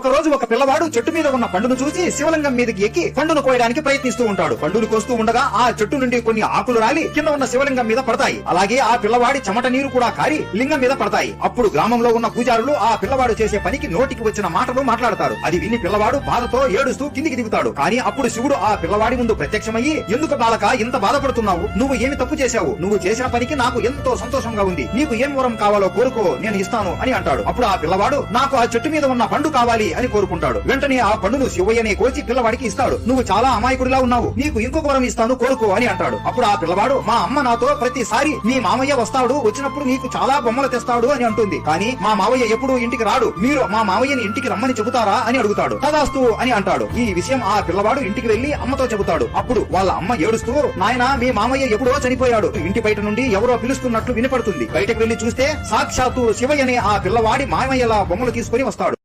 ఒక రోజు ఒక పిల్లవాడు చెట్టు మీద ఉన్న పండును చూసి శివలింగం మీదకి ఎక్కి పండును కోయడానికి ప్రయత్నిస్తూ ఉంటాడు. పండును కోస్తూ ఉండగా ఆ చెట్టు నుండి కొన్ని ఆకులు రాలి కింద ఉన్న శివలింగం మీద పడతాయి. అలాగే ఆ పిల్లవాడి చెమట నీరు కూడా కారి లింగం మీద పడతాయి. అప్పుడు గ్రామంలో ఉన్న పూజారులు ఆ పిల్లవాడు చేసే పనికి నోటికి వచ్చిన మాటలు మాట్లాడతారు. అది విని పిల్లవాడు బాధతో ఏడుస్తూ కిందికి దిగుతాడు. కానీ అప్పుడు శివుడు ఆ పిల్లవాడి ముందు ప్రత్యక్షమయ్యి ఎందుకు బాలక ఇంత బాధపడుతున్నావు? నువ్వు ఏమి తప్పు చేశావు? నువ్వు చేసిన పనికి నాకు ఎంతో సంతోషంగా ఉంది. నీకు ఏం వరం కావాలో కోరుకో నేను ఇస్తాను అని అంటాడు. అప్పుడు ఆ పిల్లవాడు నాకు ఆ చెట్టు మీద ఉన్న పండు కావాలి. అని కోరుకుంటాడు. వెంటనే ఆ పండును శివయ్యనే కోచి పిల్లవాడికి ఇస్తాడు. నువ్వు చాలా అమాయకుడిలా ఉన్నావు. నీకు ఇంకొక వరం ఇస్తాను కోరుకో అని అంటాడు. అప్పుడు ఆ పిల్లవాడు మా అమ్మ నాతో ప్రతిసారి మీ మామయ్య వస్తాడు వచ్చినప్పుడు నీకు చాలా బొమ్మలు తెస్తాడు అని అంటుంది. కానీ మా మావయ్య ఎప్పుడు ఇంటికి రాడు. మీరు మా మావయ్యని ఇంటికి రమ్మని చెబుతారా అని అడుగుతాడు. తదాస్తు అని అంటాడు. ఈ విషయం ఆ పిల్లవాడు ఇంటికి వెళ్ళి అమ్మతో చెబుతాడు. అప్పుడు వాళ్ళ అమ్మ ఏడుస్తూ నాయనా మీ మామయ్య ఎప్పుడో చనిపోయాడు. ఇంటి బయట నుండి ఎవరో పిలుస్తున్నట్లు వినపడుతుంది. బయటకు వెళ్ళి చూస్తే సాక్షాత్తు శివయ్యనే ఆ పిల్లవాడి మామయ్యలా బొమ్మలు తీసుకుని వస్తాడు.